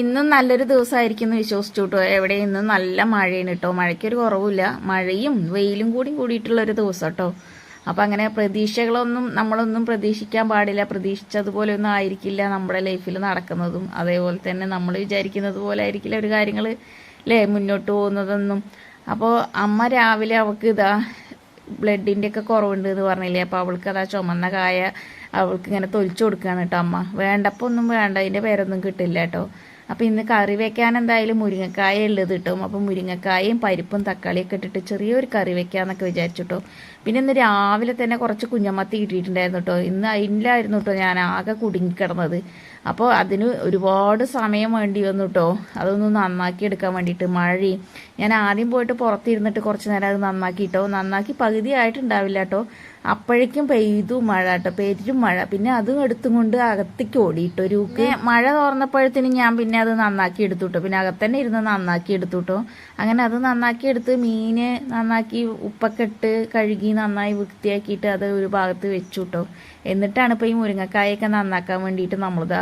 ഇന്നും നല്ലൊരു ദിവസമായിരിക്കും എന്ന് വിശ്വസിച്ചു കേട്ടോ എവിടെ ഇന്നും നല്ല മഴയാണ് കേട്ടോ. മഴയ്ക്കൊരു കുറവില്ല മഴയും വെയിലും കൂടി കൂടിയിട്ടുള്ള ഒരു ദിവസം കേട്ടോ അപ്പം അങ്ങനെ പ്രതീക്ഷകളൊന്നും നമ്മളൊന്നും പ്രതീക്ഷിക്കാൻ പാടില്ല. പ്രതീക്ഷിച്ചതുപോലെ ഒന്നും ആയിരിക്കില്ല നമ്മുടെ ലൈഫിൽ നടക്കുന്നതും. അതേപോലെ തന്നെ നമ്മൾ വിചാരിക്കുന്നത് പോലെ ആയിരിക്കില്ല ഒരു കാര്യങ്ങൾ അല്ലേ മുന്നോട്ട് പോകുന്നതെന്നും. അപ്പോൾ അമ്മ രാവിലെ അവൾക്ക് ഇതാ ബ്ലഡിന്റെ ഒക്കെ കുറവുണ്ട് എന്ന് പറഞ്ഞില്ലേ. അപ്പോൾ അവൾക്ക് അതാ ചുമന്ന കായ അവൾക്ക് ഇങ്ങനെ തൊലിച്ചു കൊടുക്കുകയാണ് കേട്ടോ അമ്മ. വേണ്ടപ്പോൾ ഒന്നും വേണ്ട. അതിന്റെ പേരൊന്നും കിട്ടില്ല കേട്ടോ. അപ്പോൾ ഇന്ന് കറി വെക്കാൻ എന്തായാലും മുരിങ്ങക്കായ ഉള്ളത് കിട്ടും അപ്പോൾ മുരിങ്ങക്കായയും പരിപ്പും തക്കാളിയൊക്കെ ഇട്ടിട്ട് ചെറിയൊരു കറി വെക്കാമെന്നൊക്കെ വിചാരിച്ചു പിന്നെ ഇന്ന് രാവിലെ തന്നെ കുറച്ച് കുഞ്ഞമത്തി കിട്ടിയിട്ടുണ്ടായിരുന്നു കേട്ടോ. ഇന്ന് അതിലായിരുന്നു കേട്ടോ ഞാൻ ആകെ കുടുങ്ങിക്കിടന്നത്. അപ്പോൾ അതിന് ഒരുപാട് സമയം വേണ്ടി വന്നു കേട്ടോ. അതൊന്ന് നന്നാക്കി എടുക്കാൻ വേണ്ടിയിട്ട് മഴയും. ഞാൻ ആദ്യം പോയിട്ട് പുറത്തിരുന്നിട്ട് കുറച്ച് നേരം അത് നന്നാക്കിയിട്ടോ നന്നാക്കി പകുതി ആയിട്ടുണ്ടാവില്ല കേട്ടോ. അപ്പോഴേക്കും പെയ്തു മഴ കേട്ടോ. പെരും മഴ. പിന്നെ അതും എടുത്തും കൊണ്ട് അകത്തേക്ക് ഓടിയിട്ടോ ഒരു മഴ തോർന്നപ്പോഴത്തേന് ഞാൻ പിന്നെ അത് നന്നാക്കി എടുത്തു കേട്ടോ. പിന്നെ അകത്തന്നെ ഇരുന്ന് നന്നാക്കി എടുത്തു കേട്ടോ. അങ്ങനെ അത് നന്നാക്കി എടുത്ത് മീന് നന്നാക്കി ഉപ്പൊക്കെ ഇട്ട് കഴുകി നന്നായി വൃത്തിയാക്കിയിട്ട് അത് ഒരു ഭാഗത്ത് വെച്ചു കേട്ടോ എന്നിട്ടാണ് ഇപ്പോൾ ഈ മുരിങ്ങക്കായൊക്കെ നന്നാക്കാൻ വേണ്ടിയിട്ട് നമ്മളിത്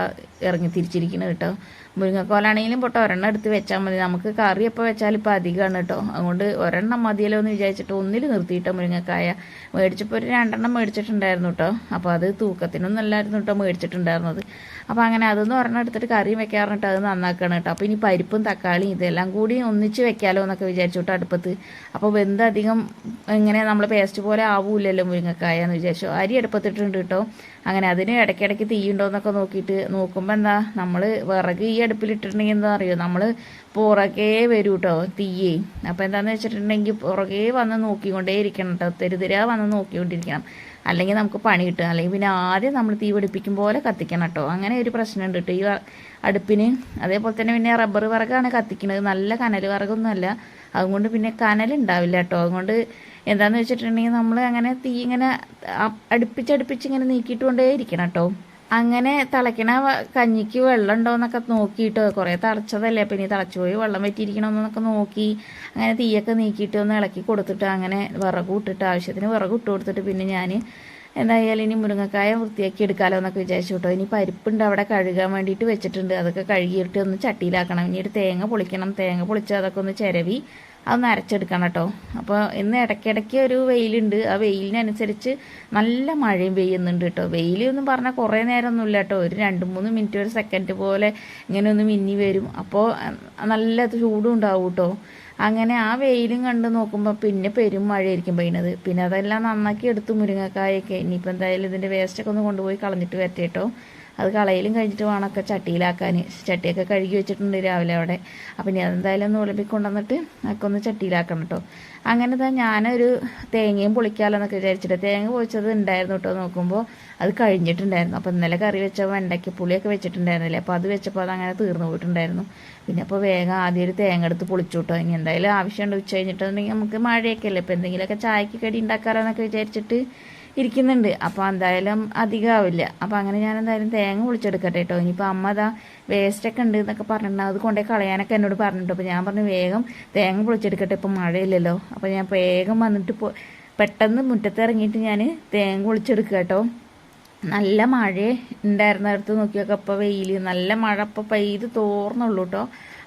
ഇറങ്ങി തിരിച്ചിരിക്കുന്നത് കേട്ടോ. മുരിങ്ങക്കോലാണെങ്കിലും പൊട്ട ഒരെണ്ണം എടുത്ത് വെച്ചാൽ മതി. നമുക്ക് കറി എപ്പോൾ വെച്ചാൽ ഇപ്പോൾ അധികമാണ് കേട്ടോ. അതുകൊണ്ട് ഒരെണ്ണം മതിയല്ലോ എന്ന് വിചാരിച്ചിട്ട് ഒന്നിൽ നിർത്തിയിട്ടോ മുരിങ്ങക്കായ. മേടിച്ചപ്പോൾ ഒരു രണ്ടെണ്ണം മേടിച്ചിട്ടുണ്ടായിരുന്നു കേട്ടോ. അപ്പോൾ അത് തൂക്കത്തിനൊന്നും അല്ലായിരുന്നു കേട്ടോ മേടിച്ചിട്ടുണ്ടായിരുന്നത്. അപ്പോൾ അങ്ങനെ അതെന്ന് പറഞ്ഞാൽ എടുത്തിട്ട് കറിയും വെക്കാറുണ്ട് അത് നന്നാക്കണം കേട്ടോ. അപ്പോൾ ഇനി പരിപ്പും തക്കാളിയും ഇതെല്ലാം കൂടി ഒന്നിച്ച് വെക്കാലോ എന്നൊക്കെ വിചാരിച്ചു കേട്ടോ അടുപ്പത്ത്. അപ്പോൾ വെന്ത് അധികം ഇങ്ങനെ നമ്മൾ പേസ്റ്റ് പോലെ ആവൂല്ലല്ലോ മുരിങ്ങക്കായ എന്ന് വിചാരിച്ചു. അരി അടുപ്പത്തിട്ടുണ്ട് കേട്ടോ. അങ്ങനെ അതിന് ഇടയ്ക്കിടയ്ക്ക് തീയുണ്ടോ എന്നൊക്കെ നോക്കിയിട്ട് നോക്കുമ്പോൾ എന്താ നമ്മൾ വിറക് ഈ അടുപ്പിലിട്ടിട്ടുണ്ടെങ്കിൽ എന്താ അറിയോ? നമ്മൾ പുറകേ വരും കേട്ടോ തീയേ. അപ്പോൾ എന്താണെന്ന് വെച്ചിട്ടുണ്ടെങ്കിൽ പുറകേ വന്ന് നോക്കിക്കൊണ്ടേ ഇരിക്കണം കേട്ടോ. തെരുതിരാ വന്ന് നോക്കിക്കൊണ്ടിരിക്കണം. അല്ലെങ്കിൽ നമുക്ക് പണി കിട്ടും അല്ലെങ്കിൽ പിന്നെ ആദ്യം നമ്മൾ തീ പിടിപ്പിക്കും പോലെ കത്തിക്കണം കേട്ടോ. അങ്ങനെ ഒരു പ്രശ്നമുണ്ട് കേട്ടോ. ഈ അടുപ്പിന് അതേപോലെ തന്നെ പിന്നെ റബ്ബർ വിറകാണ് കത്തിക്കുന്നത്. നല്ല കനൽ വിറകൊന്നുമല്ല. അതുകൊണ്ട് പിന്നെ കനലുണ്ടാവില്ല കേട്ടോ. അതുകൊണ്ട് എന്താണെന്ന് വെച്ചിട്ടുണ്ടെങ്കിൽ നമ്മൾ അങ്ങനെ തീ ഇങ്ങനെ അടുപ്പിച്ചടുപ്പിച്ച് ഇങ്ങനെ നീക്കിയിട്ട് കൊണ്ടേ ഇരിക്കണം കേട്ടോ. അങ്ങനെ തിളയ്ക്കണ കഞ്ഞിക്ക് വെള്ളം ഉണ്ടോ എന്നൊക്കെ നോക്കിയിട്ട് കുറേ തിളച്ചതല്ലേ. അപ്പം ഇനി തിളച്ചുപോയി വെള്ളം പറ്റിയിരിക്കണമെന്നൊക്കെ നോക്കി അങ്ങനെ തീയൊക്കെ നീക്കിയിട്ട് ഒന്ന് ഇളക്കി കൊടുത്തിട്ട് അങ്ങനെ വിറക് ഇട്ടിട്ട് ആവശ്യത്തിന് വിറക് ഇട്ട് കൊടുത്തിട്ട് പിന്നെ ഞാൻ എന്തായാലും ഇനി മുരിങ്ങക്കായ വൃത്തിയാക്കി എടുക്കാമല്ലോ എന്നൊക്കെ വിചാരിച്ചു കേട്ടോ. ഇനി പരിപ്പുണ്ട് അവിടെ കഴുകാൻ വേണ്ടിയിട്ട് വെച്ചിട്ടുണ്ട്. അതൊക്കെ കഴുകിയിട്ട് ഒന്ന് ചട്ടിയിലാക്കണം. ഇനി ഒരു തേങ്ങ പൊളിക്കണം. തേങ്ങ പൊളിച്ച് അതൊക്കെ ഒന്ന് ചിരവി അതൊന്ന് അരച്ചെടുക്കണം കേട്ടോ. അപ്പോൾ ഇന്ന് ഇടയ്ക്കിടയ്ക്ക് ഒരു വെയിലുണ്ട്. ആ വെയിലിനനുസരിച്ച് നല്ല മഴയും പെയ്യുന്നുണ്ട് കേട്ടോ. വെയിലൊന്നും പറഞ്ഞാൽ കുറേ നേരമൊന്നുമില്ല കേട്ടോ. ഒരു രണ്ട് മൂന്ന് മിനിറ്റ് ഒരു സെക്കൻഡ് പോലെ ഇങ്ങനെ ഒന്ന് മിന്നി വരും. അപ്പോൾ നല്ല ചൂടും ഉണ്ടാവും കേട്ടോ. അങ്ങനെ ആ വെയിലും കണ്ട് നോക്കുമ്പോൾ പിന്നെ പെരും മഴയായിരിക്കും പെയ്യണത്. പിന്നെ അതെല്ലാം നന്നാക്കി എടുത്തു മുരിങ്ങക്കായൊക്കെ. ഇനിയിപ്പോൾ എന്തായാലും ഇതിന്റെ വേസ്റ്റൊക്കെ ഒന്ന് കൊണ്ടുപോയി കളഞ്ഞിട്ട് വരട്ടെ കേട്ടോ അത് കളയിലും കഴിഞ്ഞിട്ട് വേണമൊക്കെ ചട്ടിയിലാക്കാൻ. ചട്ടിയൊക്കെ കഴുകി വെച്ചിട്ടുണ്ട് രാവിലെ അവിടെ. അപ്പം ഇനി അതെന്തായാലും ഒന്ന് ഉളമ്പി കൊണ്ടുവന്നിട്ട് അതൊക്കെ ഒന്ന് ചട്ടിയിലാക്കണം കേട്ടോ അങ്ങനെ തന്നെ ഞാനൊരു തേങ്ങയും പൊളിക്കാമല്ലോ എന്നൊക്കെ വിചാരിച്ചിട്ട് തേങ്ങ പൊളിച്ചത് ഉണ്ടായിരുന്നു കേട്ടോ നോക്കുമ്പോൾ അത് കഴിഞ്ഞിട്ടുണ്ടായിരുന്നു. അപ്പോൾ ഇന്നലെ കറി വെച്ച വെണ്ടയ്ക്ക് പുളിയൊക്കെ വെച്ചിട്ടുണ്ടായിരുന്നില്ലേ? അപ്പോൾ അത് വെച്ചപ്പോൾ അത് അങ്ങനെ തീർന്നു പോയിട്ടുണ്ടായിരുന്നു. പിന്നെ അപ്പോൾ വേഗം ആദ്യം ഒരു തേങ്ങ എടുത്ത് പൊളിച്ചു കേട്ടോ ഇനി എന്തായാലും ആവശ്യമുണ്ട് ഉച്ച കഴിഞ്ഞിട്ടുണ്ടെങ്കിൽ നമുക്ക് മഴയൊക്കെ അല്ലേ? ഇപ്പോൾ എന്തെങ്കിലുമൊക്കെ ചായക്ക് കടി ഉണ്ടാക്കാമല്ലോ എന്നൊക്കെ വിചാരിച്ചിട്ട് ഇരിക്കുന്നുണ്ട്. അപ്പോൾ എന്തായാലും അധികമാവില്ല അപ്പോൾ അങ്ങനെ ഞാൻ എന്തായാലും തേങ്ങ പൊളിച്ചെടുക്കട്ടെ കേട്ടോ ഇനിയിപ്പോൾ അമ്മ അതാ വേസ്റ്റൊക്കെ ഉണ്ട് എന്നൊക്കെ പറഞ്ഞിട്ടുണ്ട്. അത് കൊണ്ടേ കളയാനൊക്കെ എന്നോട് പറഞ്ഞിട്ടു അപ്പോൾ ഞാൻ പറഞ്ഞു വേഗം തേങ്ങ പൊളിച്ചെടുക്കട്ടെ. ഇപ്പം മഴയില്ലല്ലോ. അപ്പോൾ ഞാൻ വേഗം വന്നിട്ട് പെട്ടെന്ന് മുറ്റത്ത് ഇറങ്ങിയിട്ട് ഞാൻ തേങ്ങ പൊളിച്ചെടുക്കുക കേട്ടോ നല്ല മഴ ഉണ്ടായിരുന്ന അടുത്ത് നോക്കിയൊക്കെ അപ്പോൾ വെയിൽ നല്ല മഴ അപ്പോൾ പെയ്ത് തോർന്നുള്ളൂ കേട്ടോ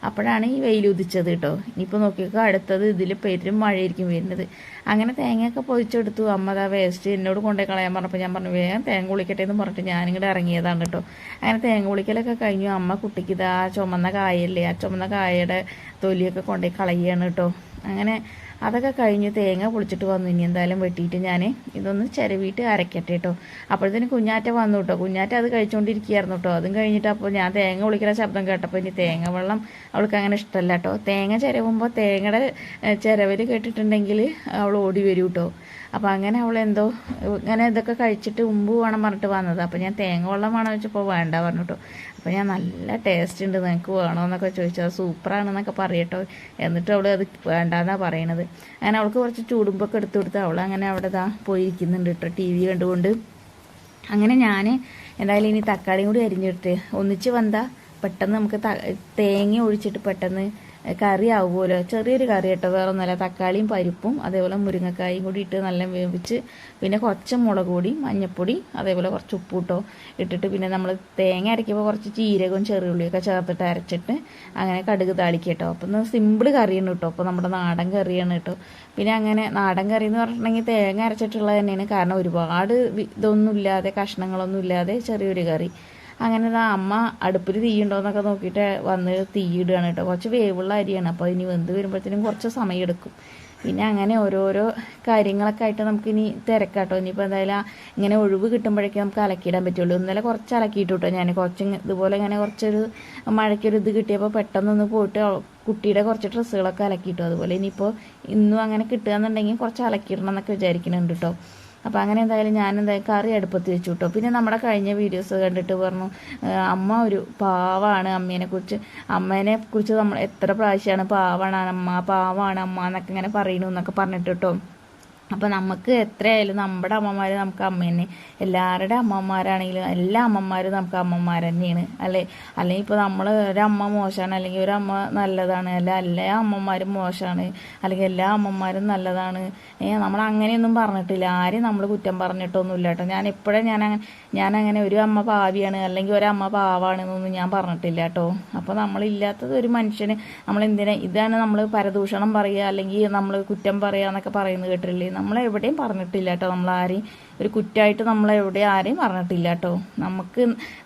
അപ്പോഴാണ് ഈ വെയിൽ ഉദിച്ചത് കേട്ടോ. ഇനിയിപ്പോൾ നോക്കിയൊക്കെ അടുത്തത് ഇതിൽ പെരും മഴയായിരിക്കും വരുന്നത്. അങ്ങനെ തേങ്ങയൊക്കെ പൊതിച്ചെടുത്തു അമ്മ വേസ്റ്റ് എന്നോട് കൊണ്ടേ കളയാൻ പറഞ്ഞപ്പോൾ ഞാൻ പറഞ്ഞു വേഗം തേങ്ങ കുളിക്കട്ടെ എന്ന് പറഞ്ഞിട്ട് ഞാനിങ്ങോട്ട് ഇറങ്ങിയതാണ് കേട്ടോ. അങ്ങനെ തേങ്ങ കുളിക്കലൊക്കെ കഴിഞ്ഞു. അമ്മ കുട്ടിക്ക് ചുമന്ന കായല്ലേ ആ ചുമന്ന കായയുടെ തൊലിയൊക്കെ കൊണ്ടേ കളയുകയാണ് കേട്ടോ. അങ്ങനെ അതൊക്കെ കഴിഞ്ഞ് തേങ്ങ പൊളിച്ചിട്ട് വന്നു. ഇനി എന്തായാലും വെട്ടിയിട്ട് ഞാൻ ഇതൊന്ന് ചിരവിയിട്ട് അരക്കട്ടെ കേട്ടോ അപ്പോഴത്തേന് കുഞ്ഞാറ്റ വന്നു കേട്ടോ കുഞ്ഞാറ്റ അത് കഴിച്ചുകൊണ്ടിരിക്കുകയായിരുന്നു കേട്ടോ അതും കഴിഞ്ഞിട്ട് അപ്പോൾ ഞാൻ തേങ്ങ പൊളിക്കുന്ന ശബ്ദം കേട്ടപ്പോൾ ഇനി തേങ്ങ വെള്ളം അവൾക്ക് അങ്ങനെ ഇഷ്ടമല്ല കേട്ടോ തേങ്ങ ചിരവുമ്പോൾ തേങ്ങയുടെ ചിരവൽ കേട്ടിട്ടുണ്ടെങ്കിൽ അവൾ ഓടി വരും കേട്ടോ അപ്പോൾ അങ്ങനെ അവൾ എന്തോ ഇങ്ങനെ ഇതൊക്കെ കഴിച്ചിട്ട് ഉമ്പ് വേണം പറഞ്ഞിട്ട് വന്നത്. അപ്പോൾ ഞാൻ തേങ്ങ വെള്ളം വേണം വെച്ചപ്പോൾ വേണ്ട പറഞ്ഞിട്ടോ. അപ്പോൾ ഞാൻ നല്ല ടേസ്റ്റ് ഉണ്ട് നിനക്ക് വേണമെന്നൊക്കെ ചോദിച്ചാൽ സൂപ്പറാണെന്നൊക്കെ പറയട്ടോ. എന്നിട്ട് അവൾ അത് വേണ്ടാന്നാണ് പറയണത്. അങ്ങനെ അവൾക്ക് കുറച്ച് ചൂടുമ്പൊക്കെ എടുത്തു കൊടുത്ത് അവൾ അങ്ങനെ അവിടെ ഇതാ പോയിരിക്കുന്നുണ്ട് കേട്ടോ ടി വി കണ്ടുകൊണ്ട്. അങ്ങനെ ഞാൻ എന്തായാലും ഇനി തക്കാളിയും കൂടി അരിഞ്ഞിട്ട് ഒന്നിച്ച് വന്നാൽ പെട്ടെന്ന് നമുക്ക് തേങ്ങ ഒഴിച്ചിട്ട് പെട്ടെന്ന് കറി ആവുമല്ലോ ചെറിയൊരു കറി കേട്ടോ വേറെ ഒന്നുമല്ല തക്കാളിയും പരിപ്പും അതേപോലെ മുരിങ്ങക്കായും കൂടി ഇട്ട് നല്ല വേവിച്ച് പിന്നെ കുറച്ച് മുളക് പൊടി മഞ്ഞൾപ്പൊടി അതേപോലെ കുറച്ച് ഉപ്പൂട്ടോ ഇട്ടിട്ട് പിന്നെ നമ്മൾ തേങ്ങ അരയ്ക്കുമ്പോൾ കുറച്ച് ജീരകവും ചെറിയുള്ളിയൊക്കെ ചേർത്തിട്ട് അരച്ചിട്ട് അങ്ങനെ കടുക് താളിക്കുക കേട്ടോ അപ്പം സിമ്പിൾ കറിയാണ് കേട്ടോ. അപ്പോൾ നമ്മുടെ നാടൻ കറിയാണ് കേട്ടോ. പിന്നെ അങ്ങനെ നാടൻ കറി എന്ന് പറഞ്ഞിട്ടുണ്ടെങ്കിൽ തേങ്ങ അരച്ചിട്ടുള്ളത് തന്നെയാണ്. കാരണം ഒരുപാട് ഇതൊന്നും ഇല്ലാതെ കഷ്ണങ്ങളൊന്നും ഇല്ലാതെ ചെറിയൊരു കറി. അങ്ങനെ ദാ അമ്മ അടുപ്പിൽ തീയുണ്ടോയെന്നൊക്കെ നോക്കിയിട്ട് വന്ന് തീയിടുകയാണ് കേട്ടോ. കുറച്ച് വേവുള്ള അരിയാണ്. അപ്പോൾ ഇനി വെന്ത് വരുമ്പോഴത്തേനും കുറച്ച് സമയം എടുക്കും. പിന്നെ അങ്ങനെ ഓരോരോ കാര്യങ്ങളൊക്കെ ആയിട്ട് നമുക്കിനി തിരക്കാട്ടോ. ഇനിയിപ്പോൾ എന്തായാലും ഇങ്ങനെ ഒഴിവ് കിട്ടുമ്പോഴേക്കും നമുക്ക് അലക്കിയിടാൻ പറ്റുള്ളൂ. ഇന്നലെ കുറച്ച് അലക്കിയിട്ട് കേട്ടോ ഞാൻ കുറച്ച് ഇതുപോലെ ഇങ്ങനെ കുറച്ചൊരു മഴയ്ക്കൊരു ഇത് കിട്ടിയപ്പോൾ പെട്ടെന്നൊന്ന് പോയിട്ട് കുട്ടിയുടെ കുറച്ച് ഡ്രസ്സുകളൊക്കെ അലക്കിയിട്ടു അതുപോലെ ഇനിയിപ്പോൾ ഇന്നും അങ്ങനെ കിട്ടുകയെന്നുണ്ടെങ്കിൽ കുറച്ച് അലക്കിയിടണം എന്നൊക്കെ വിചാരിക്കുന്നുണ്ട് കേട്ടോ. അപ്പോൾ അങ്ങനെ എന്തായാലും ഞാൻ എന്തായാലും കറി അടുപ്പത്ത് വെച്ചു കേട്ടോ പിന്നെ നമ്മുടെ കഴിഞ്ഞ വീഡിയോസ് കണ്ടിട്ട് പറഞ്ഞു അമ്മ ഒരു പാവാണ് അമ്മേനെ കുറിച്ച്. അമ്മേനെ കുറിച്ച് നമ്മൾ എത്ര പ്രാവശ്യമാണ് പാവാണ് അമ്മ പാവാണ് അമ്മ എന്നൊക്കെ ഇങ്ങനെ പറയണു എന്നൊക്കെ പറഞ്ഞിട്ട് കേട്ടോ അപ്പോൾ നമുക്ക് എത്രയായാലും നമ്മുടെ അമ്മമാർ നമുക്ക് അമ്മ തന്നെ എല്ലാവരുടെ അമ്മമാരാണെങ്കിലും എല്ലാ അമ്മമാരും നമുക്ക് അമ്മമാർ തന്നെയാണ്. അല്ലേ? അല്ലെങ്കിൽ ഇപ്പോൾ നമ്മൾ ഒരമ്മ മോശമാണ് അല്ലെങ്കിൽ ഒരമ്മ നല്ലതാണ് അല്ല എല്ലാ അമ്മമാരും മോശമാണ് അല്ലെങ്കിൽ എല്ലാ അമ്മമാരും നല്ലതാണ്. ഏ നമ്മൾ അങ്ങനെയൊന്നും പറഞ്ഞിട്ടില്ല. ആരും നമ്മൾ കുറ്റം പറഞ്ഞിട്ടൊന്നുമില്ല കേട്ടോ. ഞാൻ എപ്പോഴും ഞാൻ അങ്ങനെ ഞാൻ അങ്ങനെ ഒരു അമ്മ പാവിയാണ് അല്ലെങ്കിൽ ഒരമ്മ പാവാണെന്നൊന്നും ഞാൻ പറഞ്ഞിട്ടില്ല കേട്ടോ. അപ്പോൾ നമ്മളില്ലാത്തത് ഒരു മനുഷ്യന് നമ്മൾ എന്തിനാ ഇതാണ് നമ്മൾ പരദൂഷണം പറയുക അല്ലെങ്കിൽ നമ്മൾ കുറ്റം പറയുക എന്നൊക്കെ പറയുന്നത് കേട്ടില്ലേ നമ്മൾ എവിടെയും പറഞ്ഞിട്ടില്ല കേട്ടോ നമ്മൾ ആരെയും ഒരു കുറ്റമായിട്ട് നമ്മൾ എവിടെയും ആരെയും പറഞ്ഞിട്ടില്ല കേട്ടോ നമുക്ക്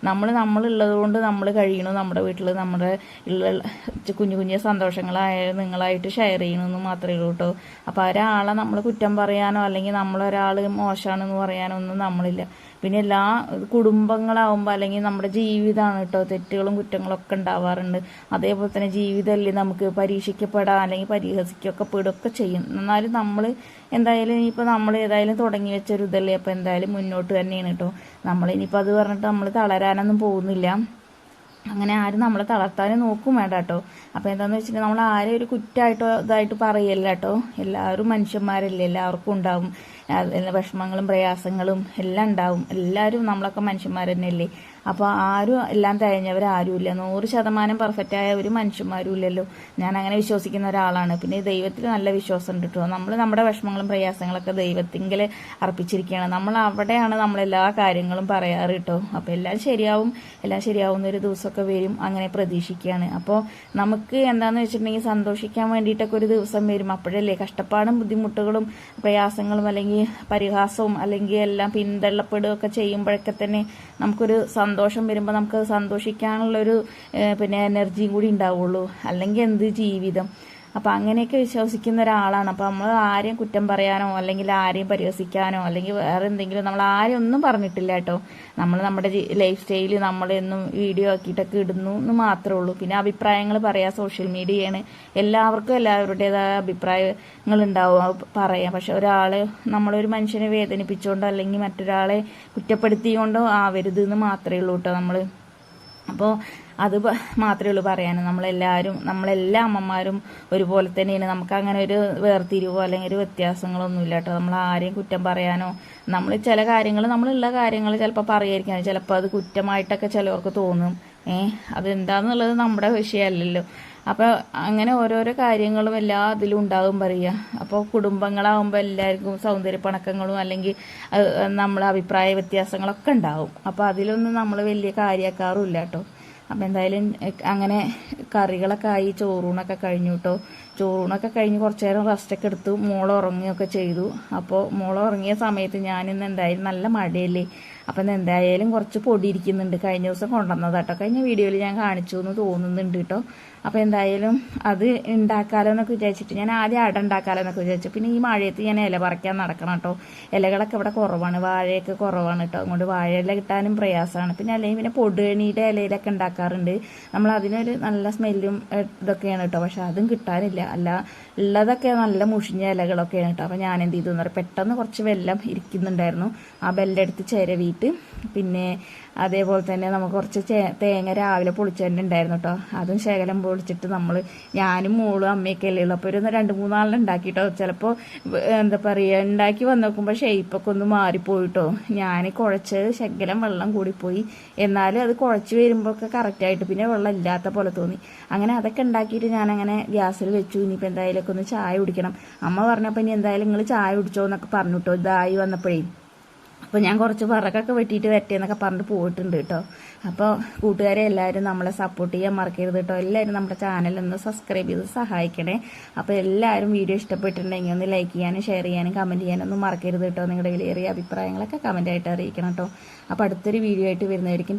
നമ്മൾ നമ്മളുള്ളത് കൊണ്ട് നമ്മൾ കഴിയണു നമ്മുടെ വീട്ടിൽ നമ്മുടെ ഉള്ള കുഞ്ഞു കുഞ്ഞു സന്തോഷങ്ങളായാലും നിങ്ങളായിട്ട് ഷെയർ ചെയ്യണമെന്ന് മാത്രമേ ഉള്ളൂ കേട്ടോ അപ്പോൾ ഒരാളെ നമ്മൾ കുറ്റം പറയാനോ അല്ലെങ്കിൽ നമ്മളൊരാൾ മോശമാണെന്ന് പറയാനോ ഒന്നും നമ്മളില്ല. പിന്നെ എല്ലാ കുടുംബങ്ങളാവുമ്പോൾ അല്ലെങ്കിൽ നമ്മുടെ ജീവിതമാണ് കേട്ടോ തെറ്റുകളും കുറ്റങ്ങളൊക്കെ ഉണ്ടാവാറുണ്ട്. അതേപോലെ തന്നെ ജീവിതമല്ലേ നമുക്ക് പരീക്ഷിക്കപ്പെടാം അല്ലെങ്കിൽ പരിഹസിക്കൊക്കെ പെടുകയൊക്കെ ചെയ്യും. എന്നാലും നമ്മൾ എന്തായാലും ഇനിയിപ്പോൾ നമ്മൾ ഏതായാലും തുടങ്ങി വെച്ചൊരു ഇതല്ലേ അപ്പോൾ എന്തായാലും മുന്നോട്ട് തന്നെയാണ് കേട്ടോ നമ്മളിനിയിപ്പോൾ അത് പറഞ്ഞിട്ട് നമ്മൾ തളരാനൊന്നും പോകുന്നില്ല. അങ്ങനെ ആരും നമ്മളെ തളർത്താനും നോക്കും വേണ്ട കേട്ടോ അപ്പോൾ എന്താണെന്ന് വെച്ചിട്ടുണ്ടെങ്കിൽ നമ്മൾ ആരെയും ഒരു കുറ്റമായിട്ടോ ഇതായിട്ട് പറയല്ല കേട്ടോ എല്ലാവരും മനുഷ്യന്മാരല്ലേ എല്ലാവർക്കും ഉണ്ടാവും. വിഷമങ്ങളും പ്രയാസങ്ങളും എല്ലാം ഉണ്ടാവും. എല്ലാവരും നമ്മളൊക്കെ മനുഷ്യന്മാർ തന്നെയല്ലേ അപ്പോൾ ആരും എല്ലാം തികഞ്ഞവരാരുമില്ല നൂറ് ശതമാനം പെർഫെക്റ്റ് ആയ ഒരു മനുഷ്യന്മാരും ഇല്ലല്ലോ ഞാൻ അങ്ങനെ വിശ്വസിക്കുന്ന ഒരാളാണ്. പിന്നെ ദൈവത്തിൽ നല്ല വിശ്വാസം ഉണ്ട് കേട്ടോ നമ്മൾ നമ്മുടെ വിഷമങ്ങളും പ്രയാസങ്ങളൊക്കെ ദൈവത്തിങ്കിൽ അർപ്പിച്ചിരിക്കുകയാണ് നമ്മൾ അവിടെയാണ് നമ്മൾ എല്ലാ കാര്യങ്ങളും പറയാറ് കേട്ടോ അപ്പോൾ എല്ലാം ശരിയാവും എല്ലാം ശരിയാവുന്ന ഒരു ദിവസമൊക്കെ വരും അങ്ങനെ പ്രതീക്ഷിക്കുകയാണ് അപ്പോൾ നമുക്ക് എന്താണെന്ന് വെച്ചിട്ടുണ്ടെങ്കിൽ സന്തോഷിക്കാൻ വേണ്ടിയിട്ടൊക്കെ ഒരു ദിവസം വരും. അപ്പോഴല്ലേ കഷ്ടപ്പാടും ബുദ്ധിമുട്ടുകളും പ്രയാസങ്ങളും അല്ലെങ്കിൽ പരിഹാസവും അല്ലെങ്കിൽ എല്ലാം പിന്തള്ളപ്പെടുകയൊക്കെ ചെയ്യുമ്പോഴൊക്കെ തന്നെ നമുക്കൊരു സന്തോഷം വരുമ്പോൾ നമുക്ക് സന്തോഷിക്കാനുള്ളൊരു പിന്നെ എനർജിയും കൂടി ഉണ്ടാവുള്ളൂ. അല്ലെങ്കിൽ എന്ത് ജീവിതം. അപ്പം അങ്ങനെയൊക്കെ വിശ്വസിക്കുന്ന ഒരാളാണ്. അപ്പം നമ്മൾ ആരെയും കുറ്റം പറയാനോ അല്ലെങ്കിൽ ആരെയും പരിഹസിക്കാനോ അല്ലെങ്കിൽ വേറെ എന്തെങ്കിലും നമ്മൾ ആരെയും ഒന്നും പറഞ്ഞിട്ടില്ല കേട്ടോ. നമ്മൾ നമ്മുടെ ലൈഫ് സ്റ്റൈൽ നമ്മളെന്നും വീഡിയോ ആക്കിയിട്ടൊക്കെ ഇടുന്നു എന്ന് മാത്രമേ ഉള്ളൂ. പിന്നെ അഭിപ്രായങ്ങൾ പറയാം സോഷ്യൽ മീഡിയയാണ് എല്ലാവർക്കും എല്ലാവരുടേതായ അഭിപ്രായങ്ങൾ ഉണ്ടാവും പറയാം. പക്ഷെ ഒരാൾ നമ്മളൊരു മനുഷ്യനെ വേദനിപ്പിച്ചുകൊണ്ടോ അല്ലെങ്കിൽ മറ്റൊരാളെ കുറ്റപ്പെടുത്തിക്കൊണ്ടോ ആവരുത് എന്ന് മാത്രമേ ഉള്ളൂ കേട്ടോ നമ്മൾ അപ്പോൾ അത് മാത്രമേ ഉള്ളൂ പറയാനും. നമ്മളെല്ലാവരും നമ്മളെല്ലാ അമ്മമാരും ഒരുപോലെ തന്നെയാണ്. നമുക്ക് അങ്ങനെ ഒരു വേർതിരിവോ അല്ലെങ്കിൽ ഒരു വ്യത്യാസങ്ങളൊന്നും ഇല്ല കേട്ടോ. നമ്മൾ ആരെയും കുറ്റം പറയാനോ നമ്മൾ ചില കാര്യങ്ങൾ നമ്മളുള്ള കാര്യങ്ങൾ ചിലപ്പോൾ പറയായിരിക്കാം. ചിലപ്പോൾ അത് കുറ്റമായിട്ടൊക്കെ ചിലവർക്ക് തോന്നും. ഏഹ് അതെന്താന്നുള്ളത് നമ്മുടെ വിഷയമല്ലല്ലോ. അപ്പോൾ അങ്ങനെ ഓരോരോ കാര്യങ്ങളും എല്ലാ അതിലും ഉണ്ടാകും പറയുക അപ്പോൾ കുടുംബങ്ങളാകുമ്പോൾ എല്ലാവർക്കും സൗന്ദര്യ പണക്കങ്ങളും അല്ലെങ്കിൽ നമ്മളെ അഭിപ്രായ വ്യത്യാസങ്ങളൊക്കെ ഉണ്ടാവും. അപ്പോൾ അതിലൊന്നും നമ്മൾ വലിയ കാര്യമാക്കാറുമില്ല കേട്ടോ. അപ്പം എന്തായാലും അങ്ങനെ കറികളൊക്കെ ആയി ചോറൂണൊക്കെ കഴിഞ്ഞു കേട്ടോ ചോറൂണൊക്കെ കഴിഞ്ഞ് കുറച്ച് നേരം റെസ്റ്റൊക്കെ എടുത്തു മോൾ ചെയ്തു. അപ്പോൾ മോൾ ഉറങ്ങിയ സമയത്ത് ഞാനിന്ന് എന്തായാലും നല്ല മഴയല്ലേ അപ്പം എന്തായാലും കുറച്ച് പൊടി ഇരിക്കുന്നുണ്ട് കഴിഞ്ഞ ദിവസം കൊണ്ടുവന്നത് കേട്ടോ കഴിഞ്ഞ വീഡിയോയിൽ ഞാൻ കാണിച്ചു എന്ന് തോന്നുന്നുണ്ട് കേട്ടോ അപ്പോൾ എന്തായാലും അത് ഉണ്ടാക്കാലോ എന്നൊക്കെ വിചാരിച്ചിട്ട് ഞാൻ ആദ്യം അട ഉണ്ടാക്കാലോ എന്നൊക്കെ വിചാരിച്ചു. പിന്നെ ഈ മഴയത്ത് ഞാൻ ഇല പറിക്കാൻ നടക്കണം കേട്ടോ ഇലകളൊക്കെ ഇവിടെ കുറവാണ്. വാഴയൊക്കെ കുറവാണ് കേട്ടോ അതുകൊണ്ട് വാഴയില കിട്ടാനും പ്രയാസമാണ്. പിന്നെ അല്ലെങ്കിൽ പിന്നെ പൊടുകണിയുടെ ഇലയിലൊക്കെ ഉണ്ടാക്കാറുണ്ട്. നമ്മൾ അതിനൊരു നല്ല സ്മെല്ലും ഇതൊക്കെയാണ് കേട്ടോ പക്ഷെ അതും കിട്ടാനില്ല. അല്ല ഉള്ളതൊക്കെ നല്ല മുഷിഞ്ഞ ഇലകളൊക്കെയാണ് കേട്ടോ അപ്പോൾ ഞാൻ എന്ത് ചെയ്തു പെട്ടെന്ന് കുറച്ച് വെല്ലം ഇരിക്കുന്നുണ്ടായിരുന്നു. ആ ബെല്ലെടുത്ത് ചിരവിയിട്ട് പിന്നെ അതേപോലെ തന്നെ നമുക്ക് കുറച്ച് തേങ്ങ രാവിലെ പൊളിച്ചു തന്നെ ഉണ്ടായിരുന്നു കേട്ടോ അതും ശകലം പൊളിച്ചിട്ട് നമ്മൾ ഞാനും മോളും അമ്മയൊക്കെ അല്ലേ ഉള്ളൂ. അപ്പോൾ ഒരു രണ്ട് മൂന്നാളിൽ ഉണ്ടാക്കി കേട്ടോ ചിലപ്പോൾ എന്താ പറയുക ഉണ്ടാക്കി വന്ന് നോക്കുമ്പോൾ ഷേപ്പൊക്കെ ഒന്ന് മാറിപ്പോയിട്ടോ. ഞാൻ കുഴച്ച് ശകലം വെള്ളം കൂടിപ്പോയി. എന്നാലും അത് കുഴച്ച് വരുമ്പോഴൊക്കെ കറക്റ്റായിട്ട് പിന്നെ വെള്ളം ഇല്ലാത്ത പോലെ തോന്നി. അങ്ങനെ അതൊക്കെ ഉണ്ടാക്കിയിട്ട് ഞാനങ്ങനെ ഗ്യാസിൽ വെച്ചു. ഇനിയിപ്പോൾ എന്തായാലും ഒക്കെ ഒന്ന് ചായ കുടിക്കണം. അമ്മ പറഞ്ഞപ്പോൾ ഇനി എന്തായാലും നിങ്ങൾ ചായ കുടിച്ചോ എന്നൊക്കെ പറഞ്ഞു കേട്ടോ ഇതായി വന്നപ്പോഴേ. അപ്പോൾ ഞാൻ കുറച്ച് വിറകൊക്കെ വെട്ടിയിട്ട് വരട്ടേന്നൊക്കെ പറഞ്ഞ് പറഞ്ഞിട്ട് പോയിട്ടുണ്ട് കേട്ടോ. അപ്പോൾ കൂട്ടുകാരെ എല്ലാവരും നമ്മളെ സപ്പോർട്ട് ചെയ്യാൻ മറക്കരുത് കേട്ടോ. എല്ലാവരും നമ്മുടെ ചാനൽ ഒന്ന് സബ്സ്ക്രൈബ് ചെയ്ത് സഹായിക്കണേ. അപ്പോൾ എല്ലാവരും വീഡിയോ ഇഷ്ടപ്പെട്ടിട്ടുണ്ടെങ്കിൽ ഒന്ന് ലൈക്ക് ചെയ്യാനും ഷെയർ ചെയ്യാനും കമന്റ് ചെയ്യാനും ഒന്നും മറക്കരുത് കേട്ടോ. നിങ്ങളുടെ വിലയേറിയ അഭിപ്രായങ്ങളൊക്കെ കമന്റായിട്ട് അറിയിക്കണം കേട്ടോ. അപ്പോൾ അടുത്തൊരു വീഡിയോ ആയിട്ട് വരുന്നതായിരിക്കും.